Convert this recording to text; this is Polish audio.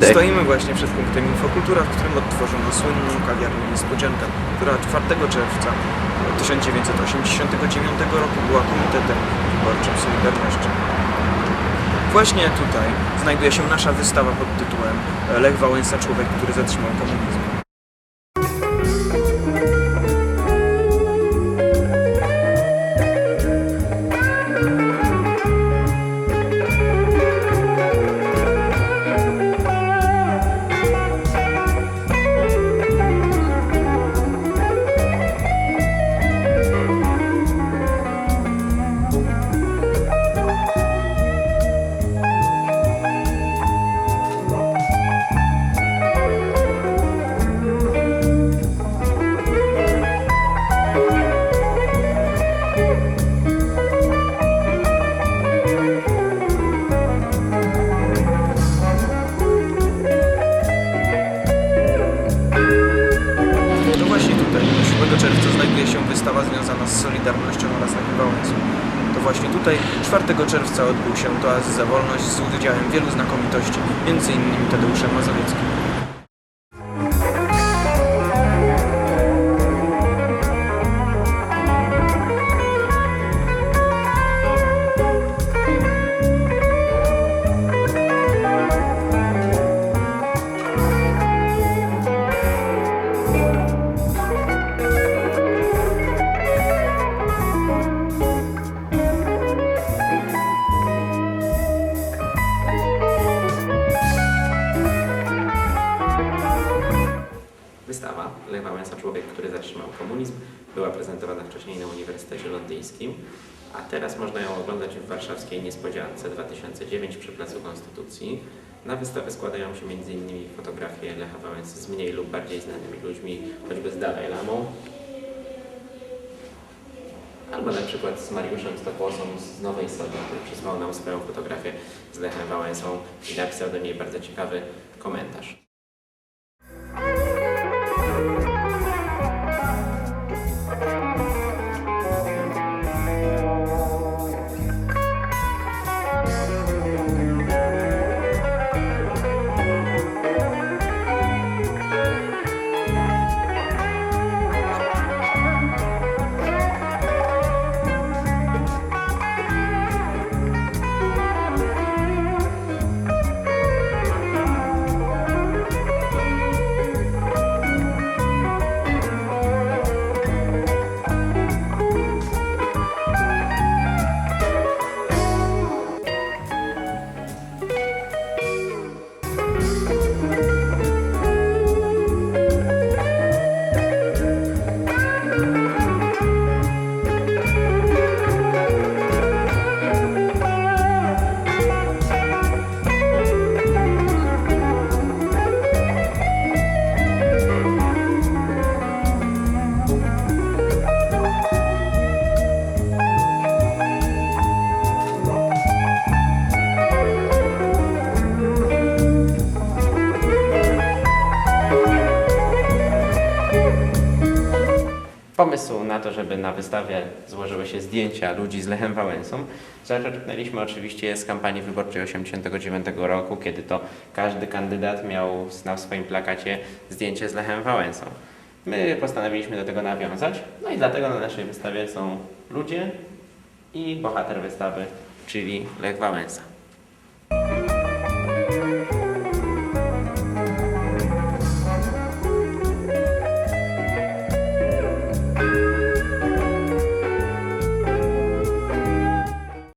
Wojtek. Stoimy właśnie przed punktem Infokultura, w którym odtworzono słynną kawiarnię Niespodzianka, która 4 czerwca 1989 roku była komitetem wyborczym Solidarności. Właśnie tutaj znajduje się nasza wystawa pod tytułem Lech Wałęsa, człowiek, który zatrzymał komunizm. Się wystawa związana z Solidarnością oraz Lechem Wałęsą. To właśnie tutaj 4 czerwca odbył się toast za wolność z udziałem wielu znakomitości, m.in. Tadeuszem Mazowieckim. Wystawa Wałęsa, człowiek, który zatrzymał komunizm, była prezentowana wcześniej na Uniwersytecie Londyńskim, a teraz można ją oglądać w warszawskiej Niespodziance 2009 przy Placu Konstytucji. Na wystawę składają się m.in. fotografie Lecha Wałęsy z mniej lub bardziej znanymi ludźmi, choćby z Dalaj Lamą, albo na przykład z Mariuszem Stokłosą z Nowej Soli, który przysłał nam swoją fotografię z Lechem Wałęsą i napisał do niej bardzo ciekawy komentarz. Pomysł na to, żeby na wystawie złożyły się zdjęcia ludzi z Lechem Wałęsą, zaczerpnęliśmy oczywiście z kampanii wyborczej 1989 roku, kiedy to każdy kandydat miał na swoim plakacie zdjęcie z Lechem Wałęsą. My postanowiliśmy do tego nawiązać, no i dlatego na naszej wystawie są ludzie i bohater wystawy, czyli Lech Wałęsa.